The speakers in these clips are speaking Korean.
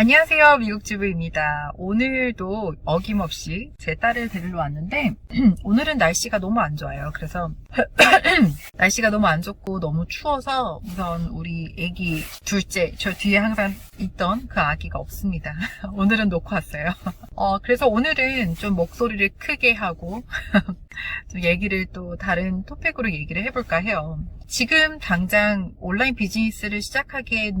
안녕하세요. 미국 주부입니다. 오늘도 어김없이 제 딸을 데리러 왔는데, 오늘은 날씨가 너무 안 좋아요. 그래서, 날씨가 너무 안 좋고 너무 추워서 우선 우리 애기 둘째, 저 뒤에 항상 있던 그 아기가 없습니다. 오늘은 놓고 왔어요. 어, 그래서 오늘은 좀 목소리를 크게 하고, 좀 얘기를 또 다른 토픽으로 얘기를 해볼까 해요. 지금 당장 온라인 비즈니스를 시작하기에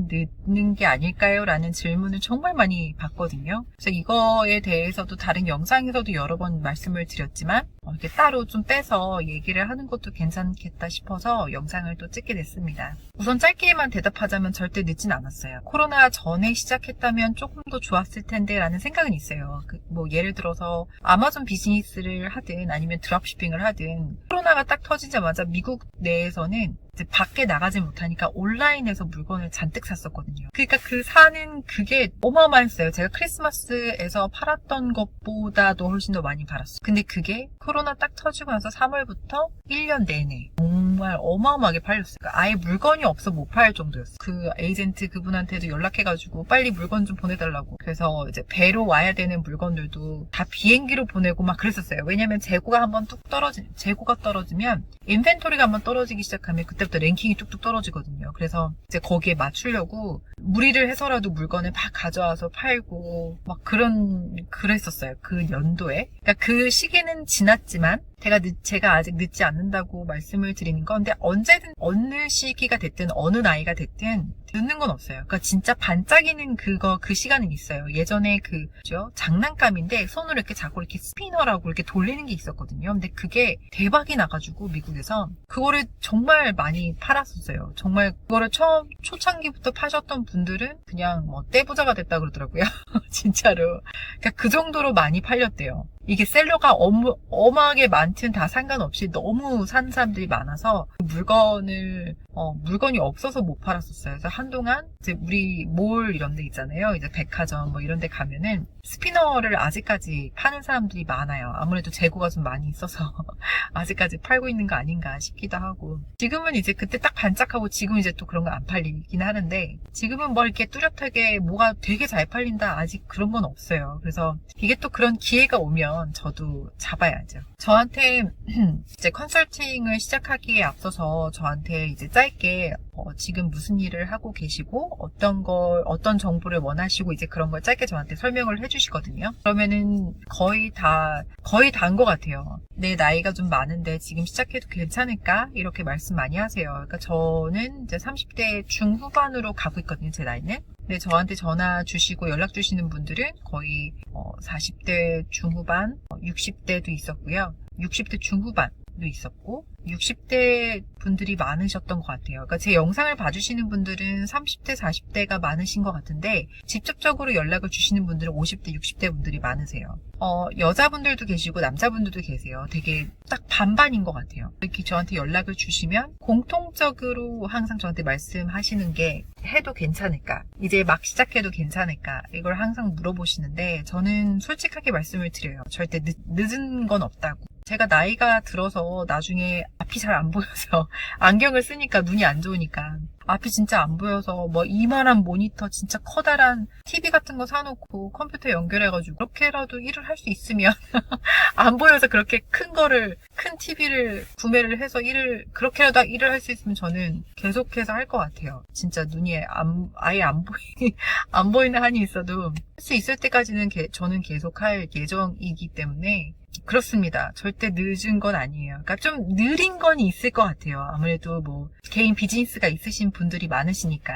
늦는 게 아닐까요? 라는 질문을 정말 많이 받거든요. 그래서 이거에 대해서도 다른 영상에서도 여러 번 말씀을 드렸지만, 어, 이렇게 따로 좀 빼서 얘기를 하는 것도 괜찮겠다 싶어서 영상을 또 찍게 됐습니다. 우선 짧게만 대답하자면 절대 늦진 않았어요. 코로나 전에 시작했다면 조금 더 좋았을 텐데 라는 생각은 있어요. 그 뭐 예를 들어서 아마존 비즈니스를 하든 아니면 드랍시핑을 하든 코로나가 딱 터지자마자 미국 내에서는 밖에 나가지 못하니까 온라인에서 물건을 잔뜩 샀었거든요. 그러니까 그 사는 그게 어마어마했어요. 제가 크리스마스에서 팔았던 것보다도 훨씬 더 많이 팔았어요. 근데 그게 코로나 딱 터지고 나서 3월부터 1년 내내 정말 어마어마하게 팔렸어요. 그러니까 아예 물건이 없어 못 팔 정도였어요. 그 에이전트 그분한테도 연락해가지고 빨리 물건 좀 보내달라고. 그래서 이제 배로 와야 되는 물건들도 다 비행기로 보내고 막 그랬었어요. 왜냐면 재고가 한번 뚝 떨어지, 재고가 떨어지면 인벤토리가 한번 떨어지기 시작하면 그때 부터 랭킹이 뚝뚝 떨어지거든요. 그래서 이제 거기에 맞추려고 무리를 해서라도 물건을 막 가져와서 팔고 막 그런 그랬었어요. 그 연도에. 그러니까 그 시기는 지났지만 제가 늦, 제가 아직 늦지 않는다고 말씀을 드리는 건데 언제든 어느 시기가 됐든 어느 나이가 됐든 늦는 건 없어요. 그러니까 진짜 반짝이는 그거 그 시간은 있어요. 예전에 그죠 장난감인데 손으로 이렇게 자꾸 이렇게 스피너라고 이렇게 돌리는 게 있었거든요. 근데 그게 대박이 나가지고 미국에서 그거를 정말 많이 팔았었어요. 정말 그거를 처음 초창기부터 파셨던 분들은 그냥 뭐 떼부자가 됐다 그러더라고요. 진짜로. 그러니까 그 정도로 많이 팔렸대요. 이게 셀러가 어마, 어마하게 많든 다 상관없이 너무 산 사람들이 많아서 그 물건을 어, 물건이 없어서 못 팔았었어요. 그래서 한동안 이제 우리 몰 이런 데 있잖아요. 이제 백화점 뭐 이런 데 가면은 스피너를 아직까지 파는 사람들이 많아요. 아무래도 재고가 좀 많이 있어서 아직까지 팔고 있는 거 아닌가 싶기도 하고 지금은 이제 그때 딱 반짝하고 지금 이제 또 그런 거 안 팔리긴 하는데 지금은 뭐 이렇게 뚜렷하게 뭐가 되게 잘 팔린다 아직 그런 건 없어요. 그래서 이게 또 그런 기회가 오면 저도 잡아야죠. 저한테 이제 컨설팅을 시작하기에 앞서서 저한테 이제 짧게 어, 지금 무슨 일을 하고 계시고 어떤 걸 어떤 정보를 원하시고 이제 그런 걸 짧게 저한테 설명을 해주시거든요. 그러면은 거의 다 거의 다인 것 같아요. 내 나이가 좀 많은데 지금 시작해도 괜찮을까 이렇게 말씀 많이 하세요. 그러니까 저는 이제 30대 중후반으로 가고 있거든요. 제 나이는. 근데 저한테 전화 주시고 연락 주시는 분들은 거의 어, 40대 중후반, 어, 60대도 있었고요. 60대 중후반도 있었고 60대 분들이 많으셨던 것 같아요. 그러니까 제 영상을 봐주시는 분들은 30대, 40대가 많으신 것 같은데 직접적으로 연락을 주시는 분들은 50대, 60대 분들이 많으세요. 어, 여자분들도 계시고 남자분들도 계세요. 되게 딱 반반인 것 같아요. 이렇게 저한테 연락을 주시면 공통적으로 항상 저한테 말씀하시는 게 해도 괜찮을까? 이제 막 시작해도 괜찮을까? 이걸 항상 물어보시는데 저는 솔직하게 말씀을 드려요. 절대 늦, 늦은 건 없다고. 제가 나이가 들어서 나중에 앞이 잘 안 보여서 안경을 쓰니까 눈이 안 좋으니까 앞이 진짜 안 보여서 뭐 이만한 모니터 진짜 커다란 TV 같은 거 사놓고 컴퓨터 연결해가지고 그렇게라도 일을 할 수 있으면 안 보여서 그렇게 큰 거를 큰 TV를 구매를 해서 일을 그렇게라도 일을 할 수 있으면 저는 계속해서 할 것 같아요. 진짜 눈이 안, 아예 안 보이 안 보이는 한이 있어도 할 수 있을 때까지는 게- 저는 계속 할 예정이기 때문에 그렇습니다. 절대 늦은 건 아니에요. 그러니까 좀 느린 건 있을 것 같아요. 아무래도 뭐 개인 비즈니스가 있으신 분들이 많으시니까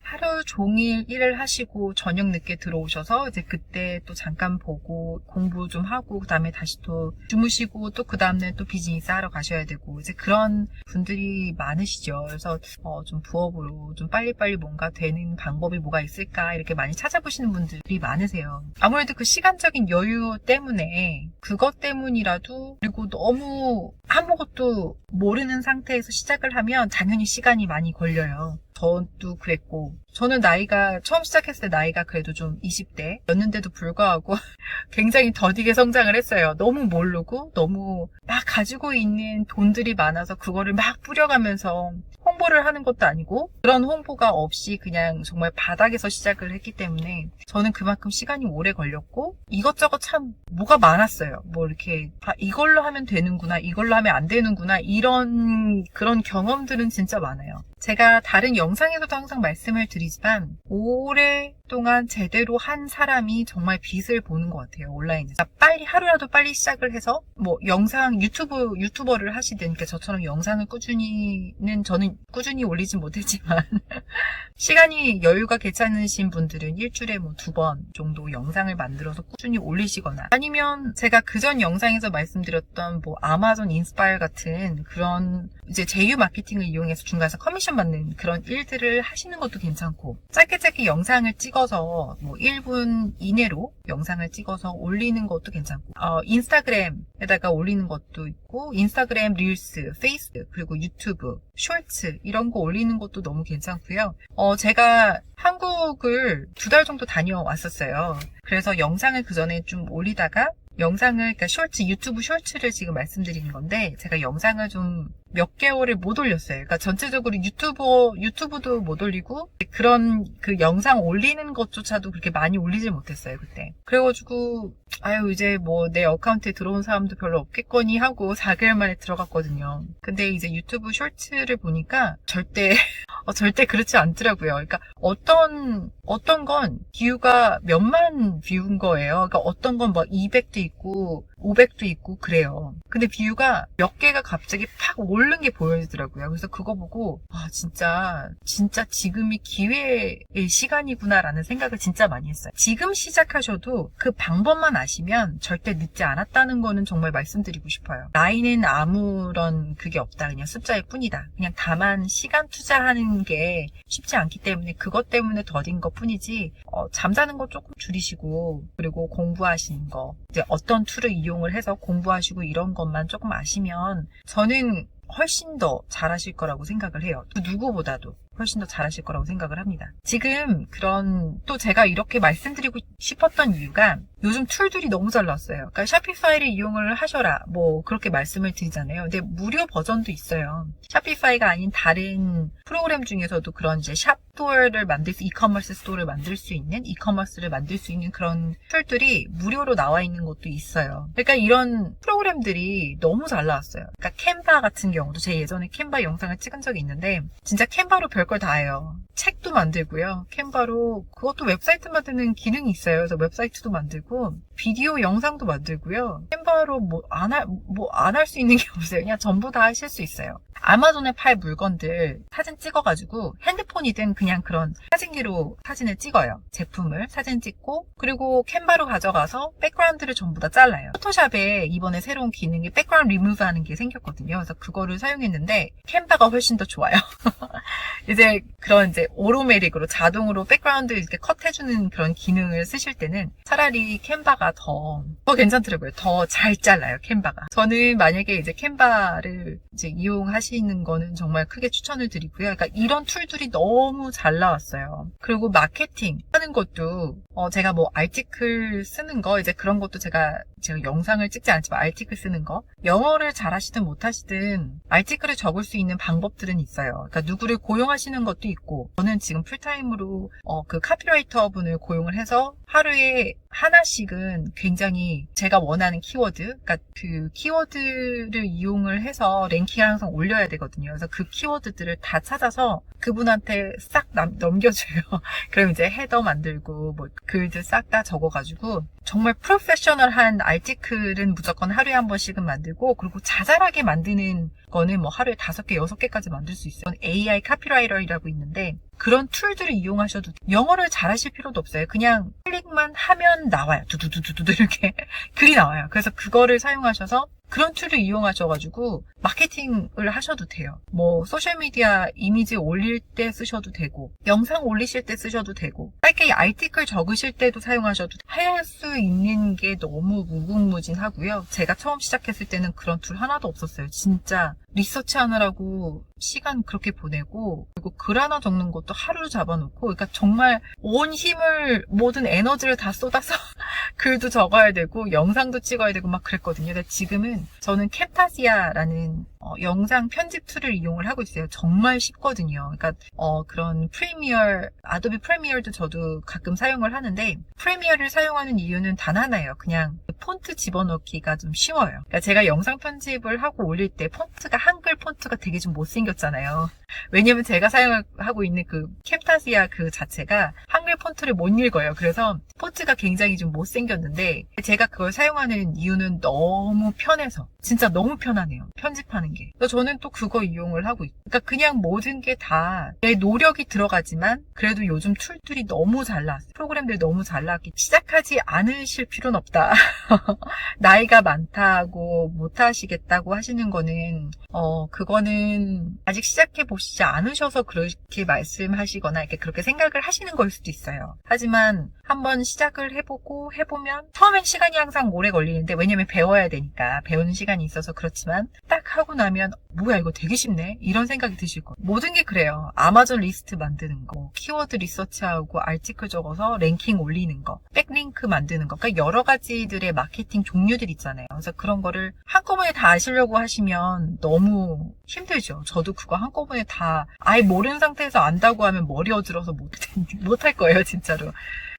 하루 종일 일을 하시고 저녁 늦게 들어오셔서 이제 그때 또 잠깐 보고 공부 좀 하고 그다음에 다시 또 주무시고 또 그 다음날 또 비즈니스 하러 가셔야 되고 이제 그런 분들이 많으시죠. 그래서 어, 좀 부업으로 좀 빨리빨리 뭔가 되는 방법이 뭐가 있을까 이렇게 많이 찾아보시는 분들이 많으세요. 아무래도 그 시간적인 여유 때문에 그것 때문이라도 그리고 너무 아무것도 모르는 상태에서 시작을 하면 당연히 시간이 많이 걸려요. 저도 그랬고 저는 나이가 처음 시작했을 때 나이가 그래도 좀 20대였는데도 불구하고 굉장히 더디게 성장을 했어요. 너무 모르고 너무 막 가지고 있는 돈들이 많아서 그거를 막 뿌려가면서 홍보를 하는 것도 아니고 그런 홍보가 없이 그냥 정말 바닥에서 시작을 했기 때문에 저는 그만큼 시간이 오래 걸렸고 이것저것 참 뭐가 많았어요. 뭐 이렇게 아, 이걸로 하면 되는구나, 이걸로 하면 안 되는구나 이런 그런 경험들은 진짜 많아요. 제가 다른 영상에서도 항상 말씀을 드리지만 오랫 동안 제대로 한 사람이 정말 빛을 보는 것 같아요 온라인에서. 그러니까 빨리 하루라도 빨리 시작을 해서 뭐 영상 유튜브 유튜버를 하시든 그러니까 저처럼 영상을 꾸준히는 저는 꾸준히 올리진 못했지만 시간이 여유가 괜찮으신 분들은 일주일에 뭐 두 번 정도 영상을 만들어서 꾸준히 올리시거나 아니면 제가 그전 영상에서 말씀드렸던 뭐 아마존 인스파일 같은 그런 이제 제휴 마케팅을 이용해서 중간에서 커미션 받는 그런 일들을 하시는 것도 괜찮고 짧게 짧게 영상을 찍어 서 뭐 1분 이내로 영상을 찍어서 올리는 것도 괜찮고 어, 인스타그램에다가 올리는 것도 있고 인스타그램 릴스, 페이스 그리고 유튜브, 쇼츠 이런 거 올리는 것도 너무 괜찮고요. 어, 제가 한국을 두 달 정도 다녀왔었어요. 그래서 영상을 그 전에 좀 올리다가 영상을, 그러니까 쇼츠, 유튜브 쇼츠를 지금 말씀드리는 건데, 제가 영상을 좀몇 개월을 못 올렸어요. 그러니까 전체적으로 유튜버, 유튜브도 못 올리고, 그런 그 영상 올리는 것조차도 그렇게 많이 올리질 못했어요, 그때. 그래가지고, 아유, 이제 뭐 내 어카운트에 들어온 사람도 별로 없겠거니 하고 4개월 만에 들어갔거든요. 근데 이제 유튜브 쇼츠를 보니까 절대, 어, 절대 그렇지 않더라고요. 그러니까 어떤, 어떤 건 뷰가 몇만 뷰인 거예요. 그러니까 어떤 건 뭐 200도 있고, 500도 있고 그래요. 근데 뷰가 몇 개가 갑자기 팍 오른 게 보여지더라고요. 그래서 그거 보고 아 진짜 진짜 지금이 기회의 시간이구나라는 생각을 진짜 많이 했어요. 지금 시작하셔도 그 방법만 아시면 절대 늦지 않았다는 거는 정말 말씀드리고 싶어요. 나이는 아무런 그게 없다. 그냥 숫자일 뿐이다. 그냥 다만 시간 투자하는 게 쉽지 않기 때문에 그것 때문에 더딘 것 뿐이지 어, 잠자는 거 조금 줄이시고 그리고 공부하시는 거 이제 어떤 툴을 이용을 해서 공부하시고 이런 것만 조금 아시면 저는 훨씬 더 잘하실 거라고 생각을 해요. 그 누구보다도 훨씬 더 잘하실 거라고 생각을 합니다. 지금 그런 또 제가 이렇게 말씀드리고 싶었던 이유가 요즘 툴들이 너무 잘 나왔어요. 그러니까 샤피파이를 이용을 하셔라 뭐 그렇게 말씀을 드리잖아요. 근데 무료 버전도 있어요. 샤피파이가 아닌 다른 프로그램 중에서도 그런 이제 샵 스토어를 만들 수 이커머스 스토어를 만들 수 있는 이커머스를 만들 수 있는 그런 툴들이 무료로 나와 있는 것도 있어요. 그러니까 이런 프로그램들이 너무 잘 나왔어요. 그러니까 캔바 같은 경우도 제 예전에 캔바 영상을 찍은 적이 있는데 진짜 캔바로 별걸 다 해요. 책도 만들고요. 캔바로 그것도 웹사이트 만드는 기능이 있어요. 그래서 웹사이트도 만들고 비디오 영상도 만들고요. 캔바로 뭐 안 할 뭐 안 할 수 있는 게 없어요. 그냥 전부 다 하실 수 있어요. 아마존에 팔 물건들 사진 찍어가지고 핸드폰이든 그냥 그런 사진기로 사진을 찍어요. 제품을 사진 찍고 그리고 캔바로 가져가서 백그라운드를 전부 다 잘라요. 포토샵에 이번에 새로운 기능이 백그라운드 리무브 하는 게 생겼거든요. 그래서 그거를 사용했는데 캔바가 훨씬 더 좋아요. 이제 그런 이제 오로메릭으로 자동으로 백그라운드 이렇게 컷해주는 그런 기능을 쓰실 때는 차라리 캔바가 더, 더 괜찮더라고요. 더 잘 잘라요, 캔바가. 저는 만약에 이제 캔바를 이제 이용하시는 거는 정말 크게 추천을 드리고요. 그러니까 이런 툴들이 너무 잘 나왔어요. 그리고 마케팅 하는 것도 어 제가 뭐 알티클 쓰는 거 이제 그런 것도 제가 제가 영상을 찍지 않지만 알티클 쓰는 거 영어를 잘하시든 못하시든 알티클을 적을 수 있는 방법들은 있어요. 그러니까 누구를 고용하시는 것도 있고 저는 지금 풀타임으로 어 그 카피라이터 분을 고용을 해서 하루에 하나씩은 굉장히 제가 원하는 키워드, 그러니까 그 키워드를 이용을 해서 랭킹을 항상 올려야 되거든요. 그래서 그 키워드들을 다 찾아서 그분한테 싹 남- 넘겨줘요. 그럼 이제 헤더 만들고 뭐 글들 싹 다 적어가지고 정말 프로페셔널한 알티클은 무조건 하루에 한 번씩은 만들고 그리고 자잘하게 만드는 거는 뭐 하루에 다섯 개, 여섯 개까지 만들 수 있어요. AI 카피라이터이라고 있는데 그런 툴들을 이용하셔도 영어를 잘하실 필요도 없어요. 그냥 클릭만 하면 나와요. 두두두두두 이렇게 글이 나와요. 그래서 그거를 사용하셔서 그런 툴을 이용하셔가지고 마케팅을 하셔도 돼요. 뭐 소셜미디어 이미지 올릴 때 쓰셔도 되고 영상 올리실 때 쓰셔도 되고 짧게 아티클 적으실 때도 사용하셔도 할 수 있는 게 너무 무궁무진하고요. 제가 처음 시작했을 때는 그런 툴 하나도 없었어요. 진짜 리서치 하느라고 시간 그렇게 보내고 그리고 글 하나 적는 것도 하루 잡아놓고 그러니까 정말 온 힘을 모든 에너지를 다 쏟아서 글도 적어야 되고 영상도 찍어야 되고 막 그랬거든요. 근데 지금은 저는 캡타시아라는 어, 영상 편집 툴을 이용을 하고 있어요. 정말 쉽거든요. 그러니까 어, 그런 프리미어, 아도비 프리미어도 저도 가끔 사용을 하는데 프리미어를 사용하는 이유는 단 하나예요. 그냥 폰트 집어넣기가 좀 쉬워요. 그러니까 제가 영상 편집을 하고 올릴 때 폰트가 한글 폰트가 되게 좀 못생겼잖아요. 왜냐면 제가 사용하고 있는 그 캡타시아 그 자체가 한 글 폰트를 못 읽어요. 그래서 폰트가 굉장히 좀 못생겼는데 제가 그걸 사용하는 이유는 너무 편해서 진짜 너무 편하네요. 편집하는 게. 그래서 저는 또 그거 이용을 하고 있어요. 그러니까 그냥 모든 게 다 내 노력이 들어가지만 그래도 요즘 툴들이 너무 잘 나왔어요. 프로그램들이 너무 잘 나왔기 시작하지 않으실 필요는 없다. 나이가 많다고 못하시겠다고 하시는 거는 어 그거는 아직 시작해 보시지 않으셔서 그렇게 말씀하시거나 이렇게 그렇게 생각을 하시는 걸 수도 있어요. 하지만 한번 시작을 해보고 해보면 처음엔 시간이 항상 오래 걸리는데 왜냐면 배워야 되니까 배우는 시간 이 있어서 그렇지만 딱 하고 나면 뭐야 이거 되게 쉽네 이런 생각이 드실 거예요. 모든 게 그래요. 아마존 리스트 만드는 거, 키워드 리서치하고 알티클 적어서 랭킹 올리는 거, 백링크 만드는 거, 그러니까 여러 가지들의 마케팅 종류들 있잖아요. 그래서 그런 거를 한꺼번에 다 아시려고 하시면 너무 힘들죠. 저도 그거 한꺼번에 다 아예 모르는 상태에서 안다고 하면 머리 어지러서 못, 못 할 거예요, 진짜로.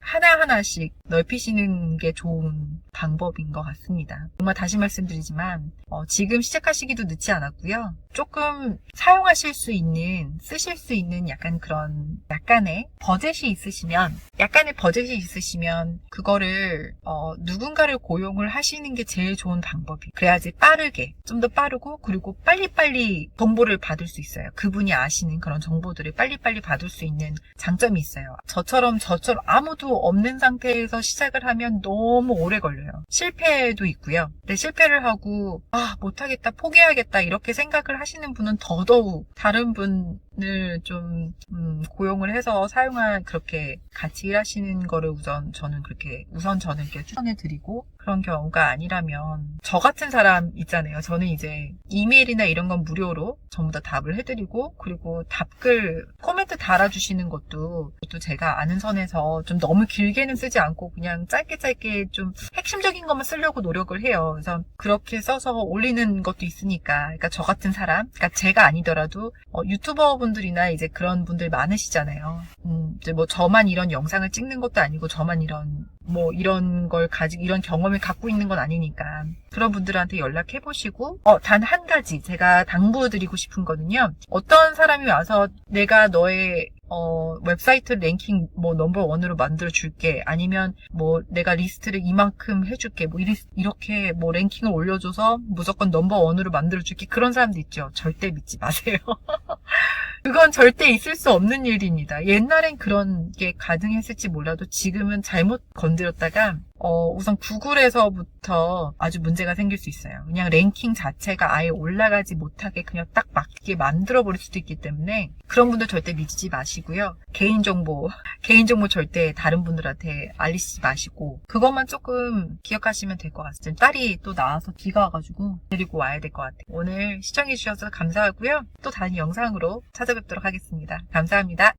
하나하나씩 넓히시는 게 좋은 방법인 것 같습니다. 정말 다시 말씀드리지만, 어, 지금 시작하시기도 늦지 않았고요. 조금 사용하실 수 있는, 쓰실 수 있는 약간 그런, 약간의 버젯이 있으시면, 약간의 버젯이 있으시면, 그거를, 어, 누군가를 고용을 하시는 게 제일 좋은 방법이. 그래야지 빠르게, 좀 더 빠르고, 그리고 빨리빨리 정보를 받을 수 있어요. 그분이 아시는 그런 정보들을 빨리빨리 받을 수 있는 장점이 있어요. 저처럼 저처럼 아무도 없는 상태에서 시작을 하면 너무 오래 걸려요. 실패도 있고요. 근데 실패를 하고 아 못하겠다 포기하겠다 이렇게 생각을 하 시는 분은 더더욱 다른 분을 좀 음, 고용을 해서 사용할 그렇게 같이 일하시는 거를 우선 저는 그렇게 우선 저는 이렇게 추천해 드리고 그런 경우가 아니라면 저 같은 사람 있잖아요. 저는 이제 이메일이나 이런 건 무료로 전부 다 답을 해드리고 그리고 답글 코멘트 달아주시는 것도 또 제가 아는 선에서 좀 너무 길게는 쓰지 않고 그냥 짧게 짧게 좀 핵심적인 것만 쓰려고 노력을 해요. 그래서 그렇게 써서 올리는 것도 있으니까 그러니까 저 같은 사람 그러니까 제가 아니더라도 어, 유튜버 분들이나 이제 그런 분들 많으시잖아요. 음, 이제 뭐 저만 이런 영상을 찍는 것도 아니고 저만 이런 뭐 이런 걸 가지고 이런 경험을 갖고 있는 건 아니니까. 그런 분들한테 연락해 보시고 어 단 한 가지 제가 당부드리고 싶은 거는요. 어떤 사람이 와서 내가 너의 어, 웹사이트 랭킹 뭐 넘버 원으로 만들어 줄게. 아니면 뭐 내가 리스트를 이만큼 해줄게. 뭐 이렇게 뭐 랭킹을 올려줘서 무조건 넘버 원으로 만들어 줄게. 그런 사람도 있죠. 절대 믿지 마세요. 그건 절대 있을 수 없는 일입니다. 옛날엔 그런 게 가능했을지 몰라도 지금은 잘못 건드렸다가 어, 우선 구글에서부터 아주 문제가 생길 수 있어요. 그냥 랭킹 자체가 아예 올라가지 못하게 그냥 딱 맞게 만들어 버릴 수도 있기 때문에 그런 분들 절대 믿지 마시고요. 개인정보, 개인정보 절대 다른 분들한테 알리지 마시고 그것만 조금 기억하시면 될 것 같아요. 딸이 또 나와서 비가 와가지고 데리고 와야 될 것 같아요. 오늘 시청해주셔서 감사하고요. 또 다른 영상으로 찾아뵙도록 하겠습니다. 감사합니다.